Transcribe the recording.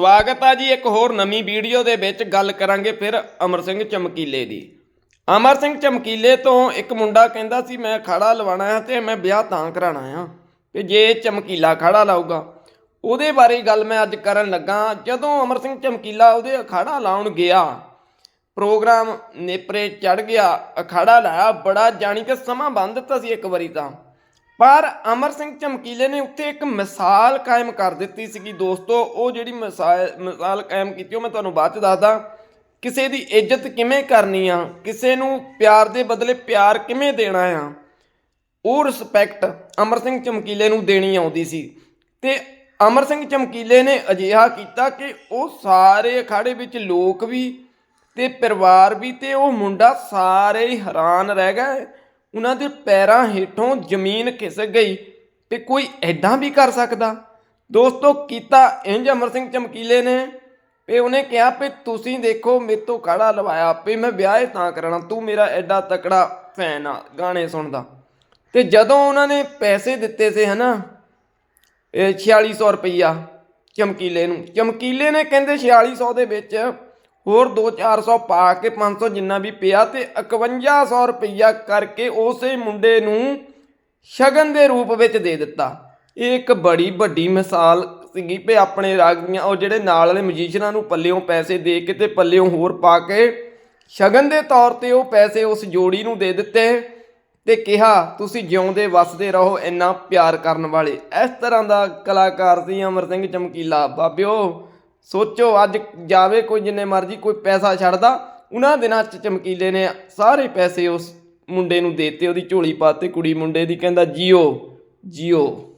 ਸਵਾਗਤ ਆ ਜੀ ਇੱਕ ਹੋਰ ਨਵੀਂ ਵੀਡੀਓ ਦੇ ਵਿੱਚ ਗੱਲ ਕਰਾਂਗੇ ਫਿਰ ਅਮਰ ਸਿੰਘ ਚਮਕੀਲੇ ਦੀ। ਅਮਰ ਸਿੰਘ ਚਮਕੀਲੇ ਤੋਂ ਇੱਕ ਮੁੰਡਾ ਕਹਿੰਦਾ ਸੀ, ਮੈਂ ਖੜਾ ਲਵਾਣਾ ਹੈ ਤੇ ਮੈਂ ਵਿਆਹ ਤਾਂ ਕਰਾਣਾ ਆ ਤੇ ਜੇ ਚਮਕੀਲਾ ਖੜਾ ਲਾਊਗਾ। ਉਹਦੇ ਬਾਰੇ ਗੱਲ ਮੈਂ ਅੱਜ ਕਰਨ ਲੱਗਾ। ਜਦੋਂ ਅਮਰ ਸਿੰਘ ਚਮਕੀਲਾ ਉਹਦੇ ਅਖਾੜਾ ਲਾਉਣ ਗਿਆ, ਪ੍ਰੋਗਰਾਮ ਨੇਪਰੇ ਚੜ ਗਿਆ, ਅਖਾੜਾ ਲਾਇਆ, ਬੜਾ ਜਾਣੀ ਕਿ ਸਮਾਂ ਬੰਦ ਦਿੱਤਾ ਸੀ ਇੱਕ ਵਾਰੀ ਤਾਂ। ਪਰ ਅਮਰ ਸਿੰਘ ਚਮਕੀਲੇ ਨੇ ਉੱਥੇ ਇੱਕ ਮਿਸਾਲ ਕਾਇਮ ਕਰ ਦਿੱਤੀ ਸੀਗੀ ਦੋਸਤੋ, ਉਹ ਜਿਹੜੀ ਮਿਸਾਲ ਮਿਸਾਲ ਕਾਇਮ ਕੀਤੀ, ਉਹ ਮੈਂ ਤੁਹਾਨੂੰ ਬਾਅਦ ਚ ਦੱਸਦਾ। ਕਿਸੇ ਦੀ ਇੱਜ਼ਤ ਕਿਵੇਂ ਕਰਨੀ ਆ, ਕਿਸੇ ਨੂੰ ਪਿਆਰ ਦੇ ਬਦਲੇ ਪਿਆਰ ਕਿਵੇਂ ਦੇਣਾ ਆ, ਉਹ ਰਿਸਪੈਕਟ ਅਮਰ ਸਿੰਘ ਚਮਕੀਲੇ ਨੂੰ ਦੇਣੀ ਆਉਂਦੀ ਸੀ। ਤੇ ਅਮਰ ਸਿੰਘ ਚਮਕੀਲੇ ਨੇ ਅਜਿਹਾ ਕੀਤਾ ਕਿ ਉਹ ਸਾਰੇ ਅਖਾੜੇ ਵਿੱਚ ਲੋਕ ਵੀ ਤੇ ਪਰਿਵਾਰ ਵੀ ਤੇ ਉਹ ਮੁੰਡਾ ਸਾਰੇ ਹੀ ਹੈਰਾਨ ਰਹਿ ਗਏ। ਉਹਨਾਂ ਦੇ ਪੈਰਾਂ ਹੇਠੋਂ ਜ਼ਮੀਨ ਖਿਸਕ ਗਈ ਤੇ ਕੋਈ ਐਦਾਂ ਵੀ ਕਰ ਸਕਦਾ? ਦੋਸਤੋ, ਕੀਤਾ ਇੰਜ ਅਮਰ ਸਿੰਘ ਚਮਕੀਲੇ ਨੇ ਵੀ ਉਹਨੇ ਕਿਹਾ ਵੀ ਤੁਸੀਂ ਦੇਖੋ, ਮੇਰੇ ਤੋਂ ਕਾੜਾ ਲਵਾਇਆ ਵੀ ਮੈਂ ਵਿਆਹ ਤਾਂ ਕਰਨਾ ਤੂੰ ਮੇਰਾ ਐਡਾ ਤਕੜਾ ਫੈਨ ਆ ਗਾਣੇ ਸੁਣਦਾ। ਤੇ ਜਦੋਂ ਉਹਨਾਂ ਨੇ ਪੈਸੇ ਦਿੱਤੇ ਸੀ, ਹਨਾ, ਇਹ 4600 ਰੁਪਈਆ ਚਮਕੀਲੇ ਨੂੰ, ਚਮਕੀਲੇ ਨੇ ਕਹਿੰਦੇ 4600 ਦੇ ਵਿੱਚ ਹੋਰ 2-400 ਪਾ ਕੇ 500 ਜਿੰਨਾ ਵੀ ਪਿਆ ਤੇ 5100 ਰੁਪਈਆ ਕਰਕੇ ਉਸੇ ਮੁੰਡੇ ਨੂੰ ਸ਼ਗਨ ਦੇ ਰੂਪ ਵਿੱਚ ਦੇ ਦਿੱਤਾ। ਇਹ ਇੱਕ ਬੜੀ ਵੱਡੀ ਮਿਸਾਲ ਸੀਗੀ ਵੀ ਆਪਣੇ ਰਾਗੀਆਂ ਉਹ ਜਿਹੜੇ ਨਾਲ ਵਾਲੇ ਮਜੀਸ਼ੀਅਨਾਂ ਨੂੰ ਪੱਲਿਓਂ ਪੈਸੇ ਦੇ ਕੇ ਤੇ ਪੱਲਿਓਂ ਹੋਰ ਪਾ ਕੇ ਸ਼ਗਨ ਦੇ ਤੌਰ ਤੇ ਉਹ ਪੈਸੇ ਉਸ ਜੋੜੀ ਨੂੰ ਦੇ ਦਿੱਤੇ ਤੇ ਕਿਹਾ, ਤੁਸੀਂ ਜਿਉਂਦੇ ਵੱਸਦੇ ਰਹੋ, ਇੰਨਾ ਪਿਆਰ ਕਰਨ ਵਾਲੇ। ਇਸ ਤਰ੍ਹਾਂ ਦਾ ਕਲਾਕਾਰ ਸੀ ਅਮਰ ਸਿੰਘ ਚਮਕੀਲਾ। ਬਾਬਿਓ ਸੋਚੋ, ਅੱਜ ਜਾਵੇ ਕੋਈ ਜਿੰਨੇ ਮਰਜ਼ੀ ਕੋਈ ਪੈਸਾ ਛੱਡਦਾ, ਉਹਨਾਂ ਦਿਨਾਂ ਚ ਚਮਕੀਲੇ ਨੇ ਸਾਰੇ ਪੈਸੇ ਉਸ ਮੁੰਡੇ ਨੂੰ ਦੇਤੇ, ਉਹਦੀ ਝੋਲੀ ਪਾਤੇ ਕੁੜੀ ਮੁੰਡੇ ਦੀ, ਕਹਿੰਦਾ, ਜੀਓ ਜੀਓ।